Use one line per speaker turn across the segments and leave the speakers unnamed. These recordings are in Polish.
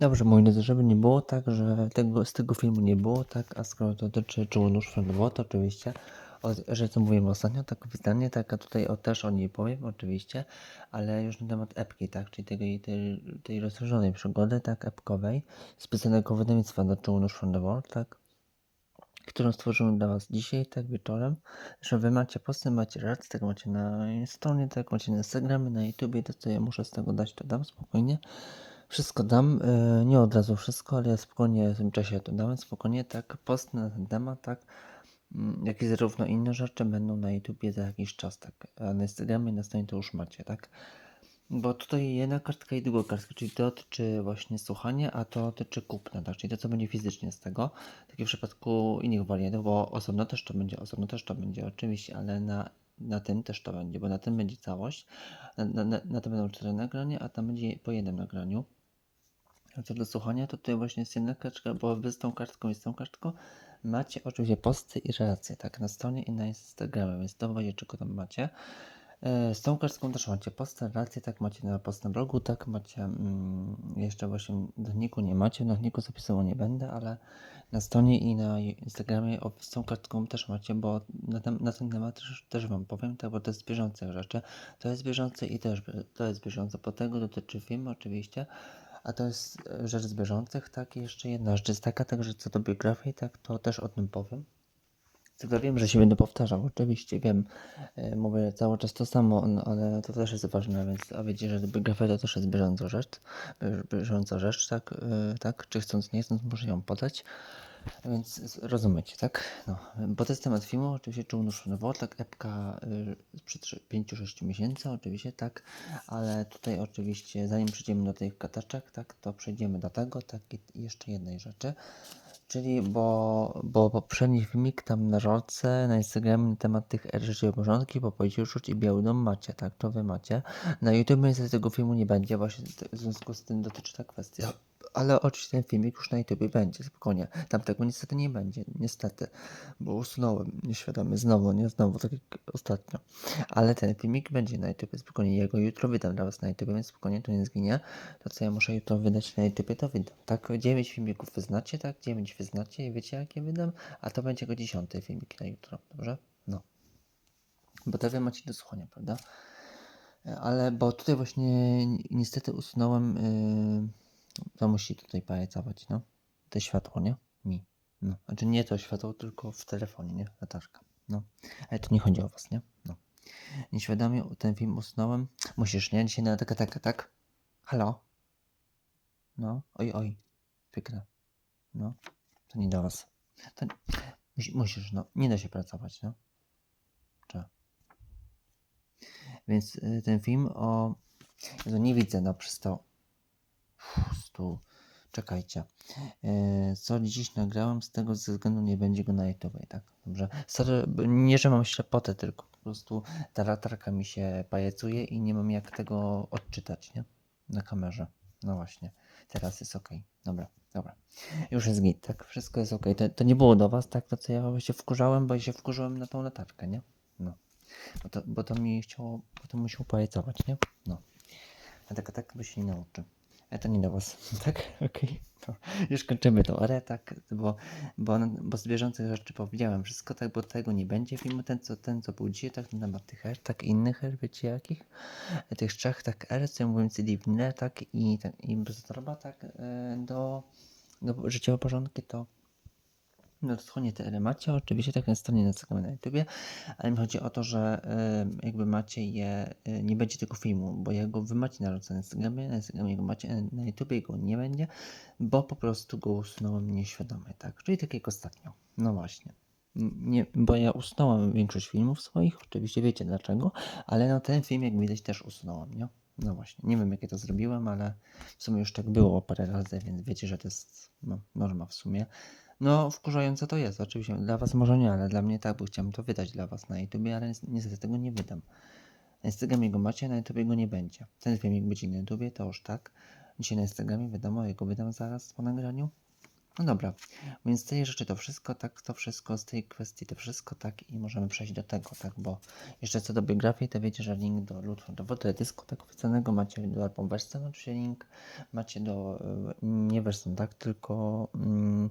Dobrze, moi drodzy, żeby nie było tak, że tego, z tego filmu nie było, tak, a skoro to dotyczy nóż Friendowo, to oczywiście, o, że co mówiłem ostatnio, tak oficjalnie, tak, a tutaj o, też o niej powiem, oczywiście, ale już na temat epki, tak, czyli tej, tej, tej rozszerzonej przygody, tak, epkowej, specjalnego wydawnictwa do nóż Friendowo, tak, którą stworzyłem dla Was dzisiaj, tak wieczorem, że Wy macie posty, macie relacje, tak macie na stronie, tak macie na Instagramie, na YouTubie, to co ja muszę z tego dać, to dam spokojnie. Wszystko dam, e, nie od razu wszystko, ale spokojnie w tym czasie to dam, spokojnie, tak, post na ten temat, tak, mm, jak i zarówno inne rzeczy będą na YouTubie za jakiś czas, tak, a na Instagramie, na stronie to już macie, tak. Bo tutaj jedna kartka i druga kartka, czyli to dotyczy właśnie słuchania, a to dotyczy kupna, tak? Czyli to, co będzie fizycznie z tego. Tak jak w przypadku innych wariantów, bo osobno też to będzie, osobno też to będzie oczywiście, ale na, na tym też to będzie, bo na tym będzie całość. Na, na, na, na tym będą cztery nagrania, a tam będzie po jednym nagraniu. Co do słuchania, to tutaj właśnie jest jedna kartka, bo wy z tą kartką i z tą kartką macie oczywiście posty i relacje, tak, na stronie i na Instagramie, więc to będzie czego tam macie. E, Z tą kartką też macie posty, relacje, tak macie na post na blogu, tak macie mm, jeszcze właśnie doniku nie macie, na doniku zapisywał nie będę, ale na stronie i na Instagramie z tą kartką też macie, bo na, na ten temat też, też wam powiem, tak, bo to jest bieżące rzeczy, to jest bieżące i też to jest bieżące, bo tego dotyczy film oczywiście, a to jest e, rzecz z bieżących, tak, i jeszcze jedna rzecz. Jest taka, także co do biografii, tak, to też o tym powiem. Tylko wiem, że się będę powtarzał, oczywiście wiem, e, mówię cały czas to samo, no, ale to też jest ważne, więc a wiecie, że biografia to też jest bieżąca rzecz, bie- bieżąca rzecz, tak, e, tak, czy chcąc, nie chcąc, muszę ją podać, więc rozumiecie, tak, no, bo to jest temat filmu, oczywiście czuł nowo, tak, epka y, sprzed 5-6 miesięcy, oczywiście, tak, ale tutaj oczywiście, zanim przejdziemy do tych kataczek, tak, to przejdziemy do tego, tak, i jeszcze jednej rzeczy, Czyli, bo, bo poprzedni filmik tam na rolce, na Instagramie na temat tych rzeczy porządki, po powiedział rzuć i biały dom macie, tak, to wy macie. Na YouTube niestety tego filmu nie będzie, właśnie w związku z tym dotyczy ta kwestia. Ale oczywiście ten filmik już na YouTube będzie, spokojnie. Tam tego niestety nie będzie, niestety, bo usunąłem nieświadomie, znowu, nie znowu, tak jak ostatnio. Ale ten filmik będzie na YouTube, spokojnie, ja go jutro wydam dla was na YouTube, więc spokojnie, to nie zginie. To co ja muszę jutro wydać na YouTube, to wydam. Tak, 9 filmików wyznacie, tak, 9 wyznacie i wiecie jakie wydam, a to będzie go 10 filmik na jutro, dobrze? No. Bo to wy macie do słuchania, prawda? E, Ale, bo tutaj właśnie ni- niestety usunąłem, yy, to musi tutaj pajacować, no. To światło, nie? Mi. No. Znaczy nie to światło, tylko w telefonie, nie? Latarka. No. Ale to nie chodzi o was, nie? No. Nieświadomie ten film usunąłem. Musisz, nie? Dzisiaj na taka, taka, tak? Halo? No. Oj, oj. Wykra. No. To nie do was. To musi, musisz, no. Nie da się pracować, no. Czy? Więc y, ten film o... Jezu, nie widzę, no przez to... Uff, tu... Czekajcie. E, co dziś nagrałem, z tego ze względu nie będzie go na YouTube, tak? Dobrze. Sorry, nie, że mam ślepotę, tylko po prostu ta latarka mi się pajecuje i nie mam jak tego odczytać, nie? Na kamerze. No właśnie. Teraz jest ok. Dobra, dobra. Już jest git, tak? Wszystko jest ok. To, to nie było do was, tak? To co ja się wkurzałem, bo się wkurzyłem na tą latarkę, nie? No. Bo to, bo to mi chciało, bo to musiał pajecować, nie? No. A tak, tak by się nie nauczy. Ale to nie do was, tak? Okej. To już kończymy tą erę, tak? Bo, bo, bo z bieżących rzeczy powiedziałem wszystko, tak? Bo tego nie będzie filmu, ten co, ten, co był tak? Na temat tych er, tak? Innych er, wiecie jakich? Tych trzech, tak? Er, co ja mówiłem, CD tak? I, tak, i bez tak? e, Do, do życiowe porządki, to to stronie te macie, oczywiście tak na stronie na Instagramie, na YouTubie, ale mi chodzi o to, że y, jakby macie je, y, nie będzie tego filmu, bo jego wy macie na na Instagramie, na Instagramie go macie, a na YouTubie go nie będzie, bo po prostu go usunąłem nieświadomie, tak, czyli tak jak ostatnio, no właśnie. Nie, bo ja usunąłem większość filmów swoich, oczywiście wiecie dlaczego, ale no ten film jak widać też usunąłem, nie? No właśnie, nie wiem jak ja to zrobiłem, ale w sumie już tak było parę razy, więc wiecie, że to jest no, norma w sumie. No, wkurzające to jest, oczywiście. Dla Was może nie, ale dla mnie tak, bo chciałem to wydać dla Was na YouTube, ale nies- niestety tego nie wydam. Na Instagramie go macie, na YouTube go nie będzie. Ten filmik będzie na YouTube, to już tak. Dzisiaj na Instagramie, wiadomo, ja go wydam zaraz po nagraniu. No dobra, więc z tej rzeczy to wszystko, tak, to wszystko, z tej kwestii to wszystko, tak, i możemy przejść do tego, tak, bo jeszcze co do biografii, to wiecie, że link do Ludwika, do Wodydysku, tak oficjalnego, macie do album Western, oczywiście link, macie do, e, nie Western, tak, tylko mm,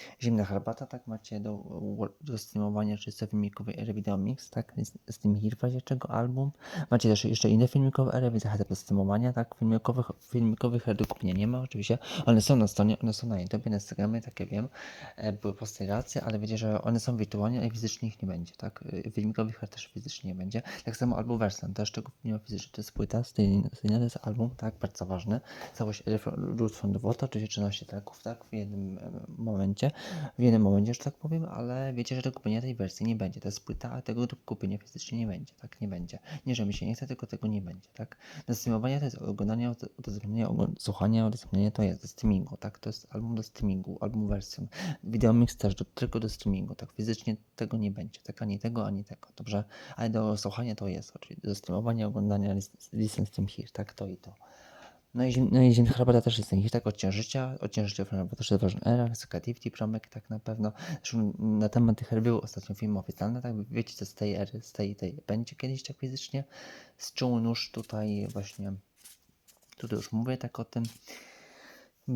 Zimna herbata, tak, macie do, do streamowania czysto filmikowej ery Video Mix, tak, z, tym razie czego album, macie też jeszcze inne filmikowe ery, więc zachęcam do streamowania, tak, filmikowych, filmikowych er do kupienia nie ma, oczywiście, one są na stronie, one są na YouTube, na Instagramie, tak ja wiem, e, były posty relacje, ale wiecie, że one są wirtualnie, ale fizycznie ich nie będzie, tak, E, filmikowych her też fizycznie nie będzie, tak samo album Versan, też czego nie ma fizycznie, to jest płyta, styliczna, to jest album, tak, bardzo ważny, całość Roots from the Water, czyli 13 traków, tak, w jednym e, momencie, w jednym momencie, że tak powiem, ale wiecie, że do kupienia tej wersji nie będzie. To jest płyta, a tego do kupienia fizycznie nie będzie, tak? Nie będzie. Nie, że mi się nie chce, tylko tego nie będzie, tak? Do streamowania to jest oglądanie, udostępnienie, słuchanie, to jest do streamingu, tak? To jest album do streamingu, album wersją. Video mix też do, tylko do streamingu, tak? Fizycznie tego nie będzie, tak? Ani tego, ani tego, dobrze? Ale do słuchania to jest, oczywiście. Do streamowania, oglądania, listen stream here, tak? To i to. No i, no i zimna herbata też jest jakiś tak odcień życia, odcień życia bo też jest ważna era, Socrativity, Przemek tak na pewno. Zresztą na temat tych her był ostatnio film oficjalny, tak wiecie co z tej ery, z tej, tej będzie kiedyś tak fizycznie. Z czuł nóż tutaj właśnie, tutaj już mówię tak o tym.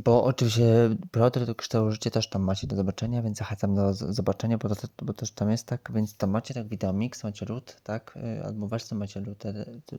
Bo oczywiście Piotr kształtu życia też tam macie do zobaczenia, więc zachęcam do zobaczenia, bo, to, bo też tam jest tak, więc tam macie tak wideo mix, macie root, tak, y, albo wersję macie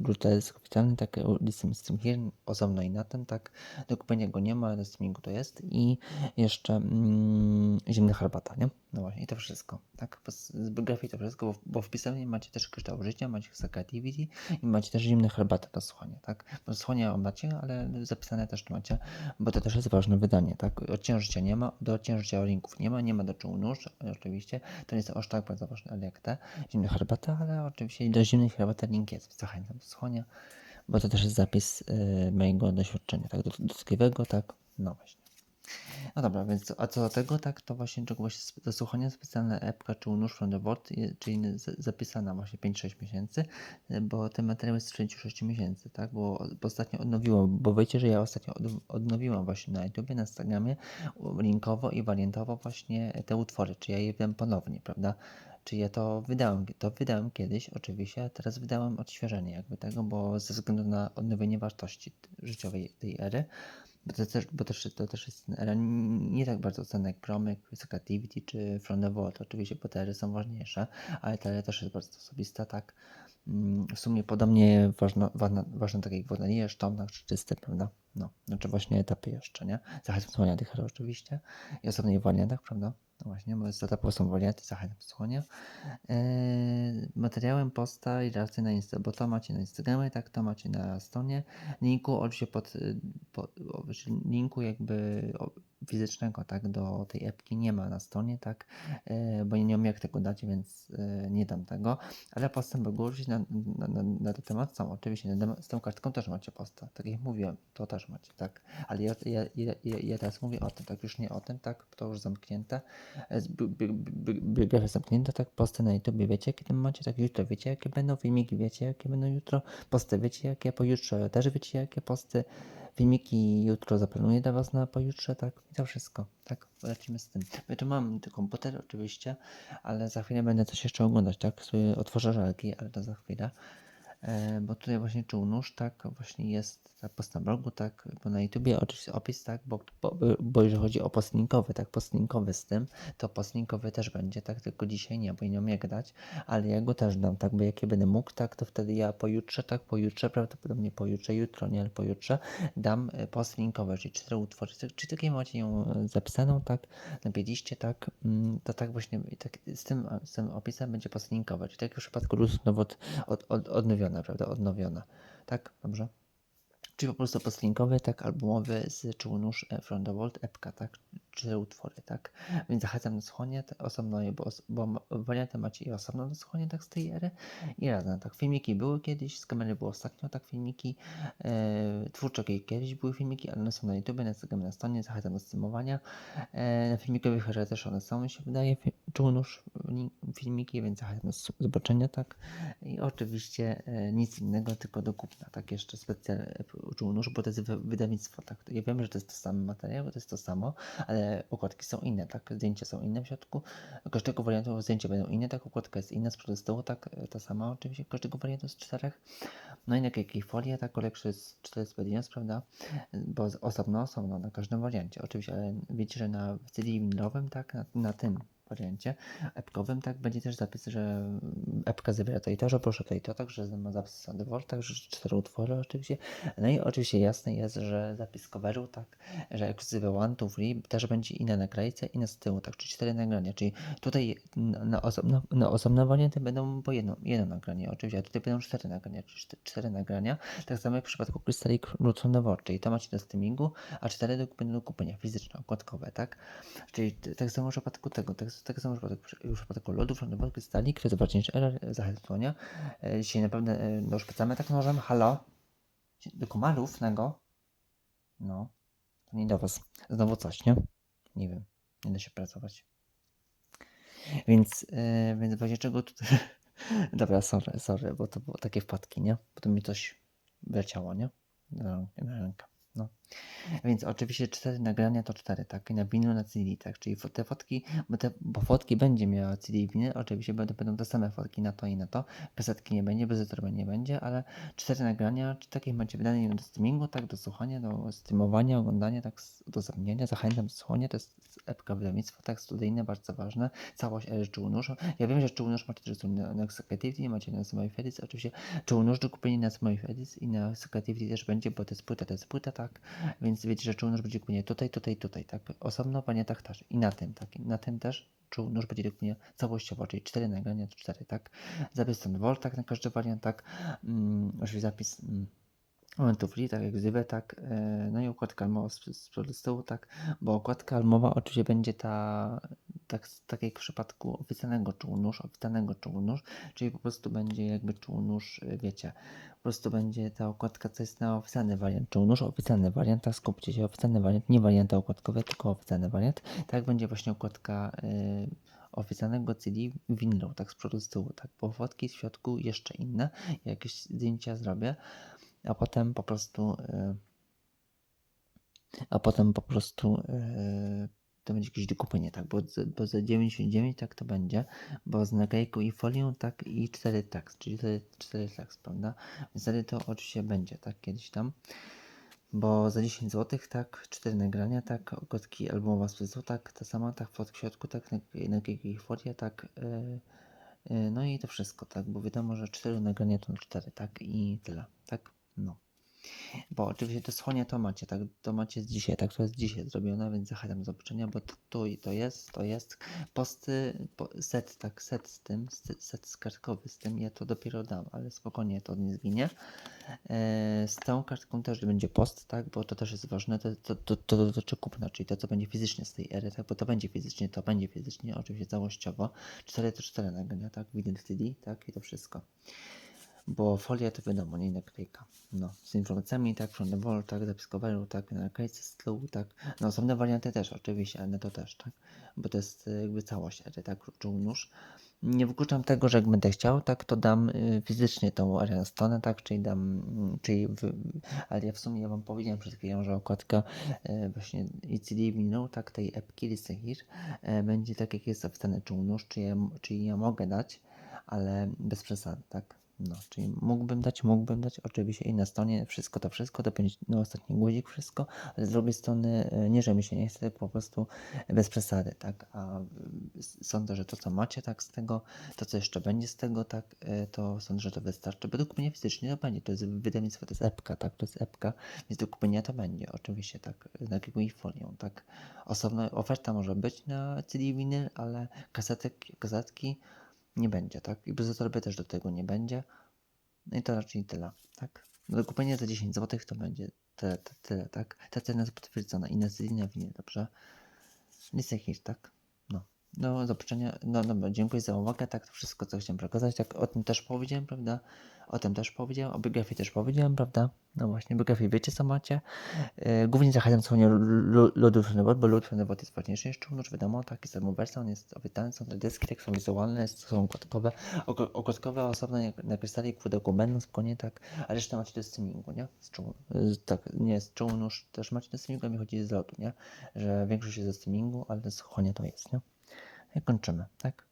root jest oficjalny, tak, listem stream here, osobno i na tym, tak, do kupienia go nie ma, do streamingu to jest. I jeszcze mm, zimna herbata, nie? No właśnie, i to wszystko, tak, z biografii to wszystko, bo, bo w macie też kształt życia, macie Activity i macie też zimne herbatę do słuchania, tak, bo słuchania macie, ale zapisane też macie, bo to też jest ważne wydanie, tak? Odciężycia nie ma, do odciężycia linków nie ma, nie ma do czuł nóż, oczywiście, to nie jest aż tak bardzo ważne jak te zimne herbata, ale oczywiście do zimnej herbaty link jest, zachęcam do słuchania, bo to też jest zapis y, mojego doświadczenia, tak, dotkliwego, tak, no właśnie. No dobra, więc a co do tego, tak, to właśnie czego właśnie do słuchania epka czy nóż from the board, czyli zapisana właśnie 5-6 miesięcy, bo ten materiał jest z 36 miesięcy, tak, bo, bo ostatnio odnowiłam, bo wiecie, że ja ostatnio od, odnowiłam właśnie na YouTube, na Instagramie linkowo i wariantowo właśnie te utwory, czy ja je wiem ponownie, prawda, czy ja to wydałem, to wydałem kiedyś oczywiście, a teraz wydałem odświeżenie jakby tego, bo ze względu na odnowienie wartości życiowej tej ery, bo to też, bo też, to też jest era nie tak bardzo cenne jak Wysoka Activity czy Front of World. Oczywiście BTR są ważniejsze, ale ta też jest bardzo osobista, tak. Mm, w sumie podobnie ważne, ważne takie jak woda sztomnak czy czysty, prawda? No, znaczy właśnie etapy jeszcze, nie? Zachęcam tych oczywiście i osobnej wariantach, prawda? No właśnie, bo etapy są warianty, zachęcam słuchania. Eee, materiałem posta i reakcje na Insta, bo to macie na Instagramie, tak, to macie na stronie. Linku oczywiście pod, pod linku jakby fizycznego, tak, do tej epki nie ma na stronie, tak, e, bo nie wiem jak tego dać, więc e, nie dam tego, ale postem wygłosić na, na, na, na ten temat. Są, oczywiście, z tą kartką też macie posta, tak jak mówiłem, to też macie, tak, ale ja, ja, ja, ja teraz mówię o tym, tak, już nie o tym, tak, to już zamknięte, e, biografia zamknięta, tak, posty na YouTube wiecie, jakie tam macie, tak, jutro wiecie, jakie będą filmiki, wiecie, jakie będą jutro, posty wiecie, jakie pojutrze też wiecie, jakie posty, Filmiki jutro zaplanuję dla Was na pojutrze, tak? I to wszystko, tak? Lecimy z tym. Ja tu mam komputer oczywiście, ale za chwilę będę coś jeszcze oglądać, tak? Sobie otworzę żelki, ale to za chwilę. E, bo tutaj właśnie czuł nóż, tak, właśnie jest tak post na blogu, tak, bo na YouTubie oczywiście opis, tak, bo, bo, bo jeżeli chodzi o postlinkowy, tak, postlinkowy z tym, to postlinkowy też będzie, tak, tylko dzisiaj nie, bo nie wiem jak dać, ale ja go też dam, tak, bo jak ja będę mógł, tak, to wtedy ja pojutrze, tak, pojutrze, prawdopodobnie pojutrze, jutro, nie, ale pojutrze, dam e, postlinkowe, czyli cztery utwory, czy takie macie ją zapisaną, tak, na playliście, tak, mm, to tak właśnie, tak, z tym, z tym opisem będzie postlinkowe, czyli tak w przypadku Luz od, od, od, odnowione, prawda, odnowiona, tak, dobrze? Czyli po prostu postlinkowy, tak, albumowy z Czułnóż e, From the World, epka, tak, czy utwory, tak. Więc zachęcam do słuchania osobno, bo, bo warianty macie i osobno do słuchania, tak, z tej ery i razem, tak. Filmiki były kiedyś, z kamery było ostatnio, tak, filmiki, e, twórcze kiedyś były filmiki, ale one są na YouTube, na Instagramie, na stronie, zachęcam do streamowania. E, na filmikowych też one są, mi się wydaje, link- filmiki, więc zachęcam do zobaczenia, tak. I oczywiście e, nic innego, tylko do kupna, tak. Jeszcze specjalny czułnóż, bo to jest wy- wydawnictwo, tak. Ja wiem, że to jest to samo materiał, to jest to samo, ale układki są inne, tak. Zdjęcia są inne w środku. Każdego wariantu zdjęcia będą inne, tak. Układka jest inna z przodu z tyłu, tak. Ta sama oczywiście, każdego wariantu z czterech. No i na jakiej folia, tak. Lepsze jest 4 spedinas, prawda bo z- osobno, osobno na każdym wariancie. Oczywiście, ale wiecie, że na CD winylowym, tak, na, na tym wariancie epkowym, tak, będzie też zapis, że epka zawiera to i to, że proszę to i to, tak, że ma zapis Thunderbolt, tak, że cztery utwory oczywiście. No i oczywiście jasne jest, że zapis coveru, tak, że ekskluzywy one, two, three też będzie i na naklejce, i na z tyłu, tak, czyli cztery nagrania, czyli tutaj na, osobno, na osobne będą po jedno, jedno nagranie, oczywiście, a tutaj będą cztery nagrania, czyli czte- cztery nagrania, tak samo jak w przypadku Crystalic Root Thunderbolt, czyli to macie do streamingu, a cztery do, będą do kupienia fizyczne, okładkowe, tak? Czyli tak samo w przypadku tego, tak, tak samo w przypadku, w przypadku lodów, Thunderbolt, Crystalic, Rezobacznicz Error, zachęcenia. E, Dzisiaj naprawdę e, no, szpecamy tak nożem, halo? Do komarów nego? No, to nie do was. Znowu coś, nie? Nie wiem, nie da się pracować. Więc, e, więc w razie czego tutaj... Dobra, sorry, sorry, bo to było takie wpadki, nie? Potem mi coś wleciało, nie? Na rękę. No. Więc oczywiście cztery nagrania to cztery, tak? Na winyl, na CD, tak? Czyli te fotki, bo, te, bo fotki będzie miała CD i winyl, oczywiście będą, będą te same fotki na to i na to. Kasetki nie będzie, bez nie będzie, ale cztery nagrania, czy takie macie wydane do streamingu, tak? Do słuchania, do streamowania, oglądania, tak? Do zapomnienia. Zachęcam do słuchania, to jest epka wydawnictwo, tak? Studyjne, bardzo ważne. Całość ery czułnóż. Ja wiem, że czułnóż macie też na, na Executivity, macie na Smile Edits, oczywiście czułnóż do kupienia na Smile Edits i na Executivity też będzie, bo to jest płyta, to jest płyta, tak? Więc wiecie, że czułnóż będzie kupienie tutaj, tutaj, tutaj, tak? Osobno w wariantach też. I na tym, tak? I na tym też czułnóż będzie do kupienia całościowo, czyli cztery nagrania to cztery, tak? Zapis ten volt, tak? Na każdy wariant, tak? Mm, oczywiście zapis... Mm, Momentów free, tak jak zwykle, tak. e, No i układka almowa z, z z tyłu, tak. Bo układka almowa oczywiście będzie ta, tak, tak jak w przypadku oficjalnego czułnóż, oficjalnego czułnóż, czyli po prostu będzie jakby czułnóż, y, wiecie, po prostu będzie ta układka, co jest na oficjalny wariant czułnóż, oficjalny wariant, tak skupcie się, oficjalny wariant, nie warianty układkowe, tylko oficjalny wariant. Tak będzie właśnie układka y, oficjalnego CD winylu, tak z przodu z tyłu, tak. Bo fotki w środku jeszcze inne, jakieś zdjęcia zrobię a potem po prostu y, a potem po prostu y, to będzie jakieś dokupienie, tak, bo, bo za 99 tak to będzie, bo z naklejką i folią tak i 4 tekst, czyli 4, 4 tekst, prawda, więc wtedy to oczywiście będzie, tak, kiedyś tam, bo za 10 zł, tak, 4 nagrania, tak, okładki albumowa z tak, ta sama, tak, fot w środku, tak, naklejki i folia, tak, y, y, no i to wszystko, tak, bo wiadomo, że 4 nagrania to 4, tak, i tyle, tak, no. Bo oczywiście te słonie to macie, tak? To macie z dzisiaj, tak? To jest dzisiaj zrobione, więc zachęcam do zobaczenia, bo tu i to jest, to jest. Posty, po, set, tak, set z tym, set, set skartkowy z tym, ja to dopiero dam, ale spokojnie to nie zginie. E, z tą kartką też będzie post, tak? Bo to też jest ważne, to, to, to, to dotyczy kupna, czyli to, co będzie fizycznie z tej ery, tak? Bo to będzie fizycznie, to będzie fizycznie, oczywiście całościowo. 4 to 4 nagrania, tak? Wideo CD, tak? I to wszystko bo folia to wiadomo, nie naklejka. No, z informacjami, tak, wall, tak, zapis coveru, tak, naklejce z tyłu, tak. No, osobne warianty też, oczywiście, ale to też, tak, bo to jest e, jakby całość, ale tak, czułnóż. Nie wykluczam tego, że jak będę chciał, tak, to dam y, fizycznie tą Ariana Stone, tak, czyli dam, mm, czyli, w, ale ja w sumie, ja wam powiedziałem przed chwilą, że okładka e, właśnie i CD winyl, tak, tej epki e, będzie tak, jak jest opisane czułnóż, czyli czyli ja mogę dać, ale bez przesady, tak. No, czyli mógłbym dać, mógłbym dać, oczywiście i na stronie wszystko to wszystko, dopiąć na ostatni guzik wszystko, ale z drugiej strony e, nie, że mi się nie chce, po prostu bez przesady, tak, a sądzę, że to co macie, tak, z tego, to co jeszcze będzie z tego, tak, e, to sądzę, że to wystarczy, do kupienia fizycznie to będzie, to jest wydawnictwo, to jest epka, tak, to jest epka, więc do kupienia to będzie, oczywiście, tak, na jakąś folią, tak, osobna oferta może być na CD winyl, ale kasetek, kasetki nie będzie, tak? I bez torby też do tego nie będzie. No i to raczej tyle, tak? Do kupienia za 10 zł to będzie tyle, tyle, tyle tak? Ta cena jest potwierdzona i na CD na winie, dobrze? Lista hit, tak? No. do zobaczenia. No dobra, dziękuję za uwagę. Tak, to wszystko, co chciałem przekazać. Tak, o tym też powiedziałem, prawda? O tym też powiedziałem, o biografii też powiedziałem, prawda? No właśnie, biografię wiecie co macie. Yy, głównie zachęcam słuchanie Lodów Wod, bo Lud Wod jest ważniejszy niż Czumnóż, wiadomo, taki samobójstwo, on jest obytany, są te deski, tak są wizualne, są kotkowe, oko- okotkowe osobno na krystali pudełku będą, spokojnie tak, a resztę macie do streamingu, nie? Z czum, z, tak, nie, z Czumnóż też macie do streamingu, mi chodzi z lotu, nie? Że większość jest ze streamingu, ale z chonie to jest, nie? Kończymy, tak?